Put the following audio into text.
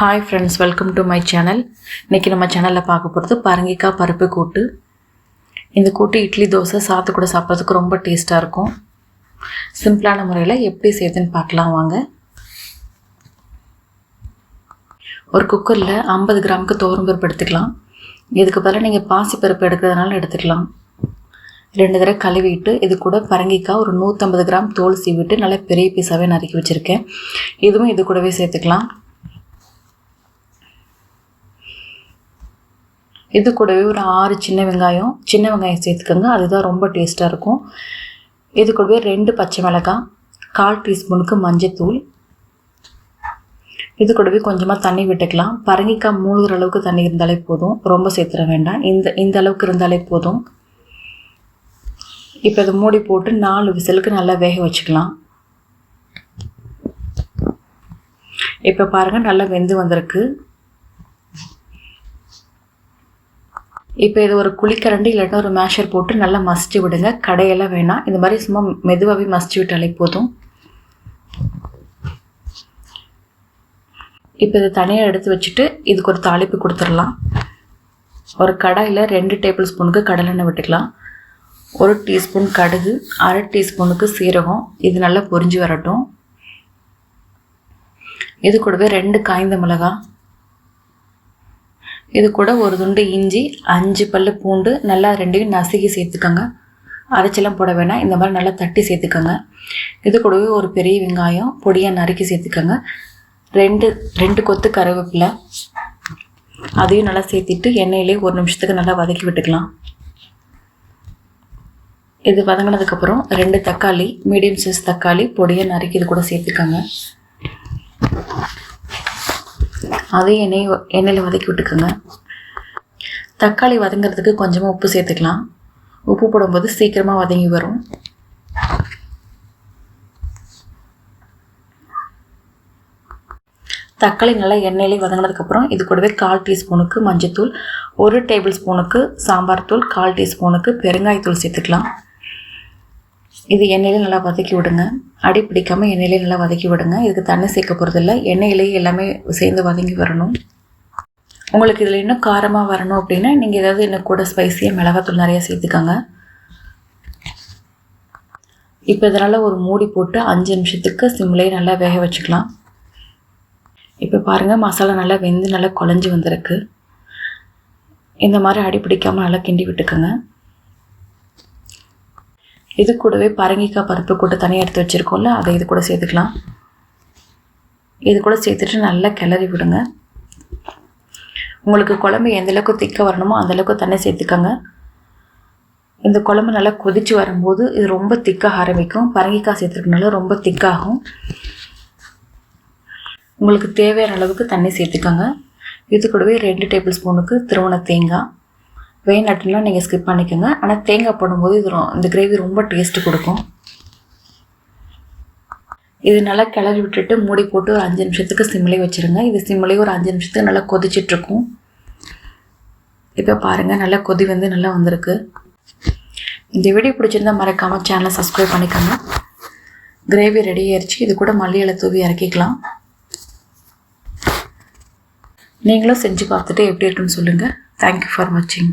Hi friends welcome to my channel இன்றைக்கி நம்ம சேனலில் பார்க்க போகிறது பரங்கிக்காய் பருப்பு கூட்டு. இந்த கூட்டு இட்லி தோசை சாத்து கூட சாப்பிட்றதுக்கு ரொம்ப டேஸ்ட்டாக இருக்கும். சிம்பிளான முறையில் எப்படி செய்யுதுன்னு பார்க்கலாம் வாங்க. ஒரு குக்கரில் ஐம்பது கிராமுக்கு பருப்பு எடுத்துக்கலாம். இதுக்கு பதிலாக நீங்கள் பாசி பருப்பு எடுக்கிறதுனால எடுத்துக்கலாம். ரெண்டு தடவை கழுவிட்டு இது கூட பரங்கிக்காய் ஒரு நூற்றம்பது கிராம் தோல் சீவிட்டு நல்லா பெரிய பீஸாகவே நறுக்கி வச்சுருக்கேன். இதுவும் இது கூடவே சேர்த்துக்கலாம். இது கூடவே ஒரு ஆறு சின்ன வெங்காயம் சின்ன வெங்காயம் சேர்த்துக்கோங்க. அதுதான் ரொம்ப டேஸ்ட்டாக இருக்கும். இது கூடவே ரெண்டு பச்சை மிளகாய் கால் டீஸ்பூனுக்கு மஞ்சத்தூள். இது கூடவே கொஞ்சமாக தண்ணி விட்டுக்கலாம். பரங்கிக்காய் மூழ்கிற அளவுக்கு தண்ணி இருந்தாலே போதும். ரொம்ப சேர்த்துட வேண்டாம். இந்த இந்த அளவுக்கு இருந்தாலே போதும். இப்போ இதை மூடி போட்டு நாலு விசிலுக்கு நல்லா வேக வச்சுக்கலாம். இப்போ பாருங்கள் நல்லா வெந்து வந்திருக்கு. இப்போ இது ஒரு குழிக்கரண்டி இல்லாட்டா ஒரு மேஷர் போட்டு நல்லா மசிச்சு விடுங்க. கடையெல்லாம் வேணாம். இந்த மாதிரி சும்மா மெதுவாகவே மசிச்சு விட்டாலே போதும். இப்போ இதை தனியாக எடுத்து வச்சுட்டு இதுக்கு ஒரு தாளிப்பு கொடுத்துடலாம். ஒரு கடாயில் ரெண்டு டேபிள் ஸ்பூனுக்கு கடலெண்ணெய் விட்டுக்கலாம். ஒரு டீஸ்பூன் கடுகு அரை டீஸ்பூனுக்கு சீரகம். இது நல்லா பொரிஞ்சு வரட்டும். இது கூடவே ரெண்டு காய்ந்த மிளகாய். இது கூட ஒரு துண்டு இஞ்சி அஞ்சு பல் பூண்டு நல்லா ரெண்டையும் நசுக்கி சேர்த்துக்கோங்க. அரைச்செல்லாம் போட வேணாம். இந்த மாதிரி நல்லா தட்டி சேர்த்துக்கோங்க. இது கூடவே ஒரு பெரிய வெங்காயம் பொடியாக நறுக்கி சேர்த்துக்கோங்க. ரெண்டு ரெண்டு கொத்து கருவேப்பிலை. அதையும் நல்லா சேர்த்திட்டு எண்ணெயிலே ஒரு நிமிஷத்துக்கு நல்லா வதக்கி விட்டுக்கலாம். இது வதங்கினதுக்கப்புறம் ரெண்டு தக்காளி மீடியம் சைஸ் தக்காளி பொடியாக நறுக்கி இது கூட சேர்த்துக்கோங்க. அதையும் எண்ணெய் எண்ணெயில் வதக்கி விட்டுக்கோங்க. தக்காளி வதங்கிறதுக்கு கொஞ்சமாக உப்பு சேர்த்துக்கலாம். உப்பு போடும்போது சீக்கிரமாக வதங்கி வரும். தக்காளி நல்லா எண்ணெயிலே வதங்கினதுக்கப்புறம் இது கூடவே கால் டீஸ்பூனுக்கு மஞ்சத்தூள் ஒரு டேபிள் ஸ்பூனுக்கு சாம்பார் தூள் கால் டீஸ்பூனுக்கு பெருங்காயத்தூள் சேர்த்துக்கலாம். இது எண்ணெயிலே நல்லா வதக்கி விடுங்க. அடி பிடிக்காமல் எண்ணெயிலே நல்லா வதக்கி விடுங்க. இதுக்கு தண்ணி சேர்க்க போகிறதில்ல எண்ணெயிலேயே எல்லாமே சேர்ந்து வதங்கி வரணும். உங்களுக்கு இதில் இன்னும் காரமாக வரணும் அப்படின்னா நீங்கள் ஏதாவது இன்னும் கூட ஸ்பைஸியாக மிளகாத்தூள் நிறையா சேர்த்துக்கோங்க. இப்போ இதனால் ஒரு மூடி போட்டு அஞ்சு நிமிஷத்துக்கு சிம்லேயே நல்லா வேக வச்சுக்கலாம். இப்போ பாருங்கள் மசாலா நல்லா வெந்து நல்லா குழஞ்சி வந்திருக்கு. இந்த மாதிரி அடி பிடிக்காமல் நல்லா கிண்டி விட்டுக்கோங்க. இது கூடவே பரங்கிக்காய் பருப்பு கூட தனியாக எடுத்து வச்சுருக்கோம்ல அதை இது கூட சேர்த்துக்கலாம். இது கூட சேர்த்துட்டு நல்லா கிளறி விடுங்க. உங்களுக்கு குழம்பு எந்தளவுக்கு திக்க வரணுமோ அந்தளவுக்கு தண்ணி சேர்த்துக்கோங்க. இந்த குழம்பு நல்லா கொதித்து வரும்போது இது ரொம்ப திக்காக ஆரம்பிக்கும். பரங்கிக்காய் சேர்த்துருக்கனால ரொம்ப திக்காகும். உங்களுக்கு தேவையான அளவுக்கு தண்ணி சேர்த்துக்கோங்க. இது கூடவே ரெண்டு டேபிள் ஸ்பூனுக்கு திருவண தேங்காய். வேணாட்டுலாம் நீங்கள் ஸ்கிப் பண்ணிக்கோங்க. ஆனால் தேங்காய் போடும்போது இது இந்த கிரேவி ரொம்ப டேஸ்ட்டு கொடுக்கும். இது நல்லா கிளறி விட்டுட்டு மூடி போட்டு ஒரு அஞ்சு நிமிஷத்துக்கு சிம்லே வச்சுருங்க. இது சிம்லே ஒரு அஞ்சு நிமிஷத்துக்கு நல்லா கொதிச்சிட்ருக்கும். இப்போ பாருங்கள் நல்லா கொதி வந்து நல்லா வந்திருக்கு. இந்த வீடியோ பிடிச்சிருந்தா மறக்காமல் சேனலை சப்ஸ்கிரைப் பண்ணிக்கோங்க. கிரேவி ரெடி ஆயிடுச்சு இது கூட மல்லி தூவி இறக்கிக்கலாம். நீங்களும் செஞ்சு பார்த்துட்டு எப்படி இருக்குன்னு சொல்லுங்கள் தேங்க்யூ ஃபார் வாட்சிங்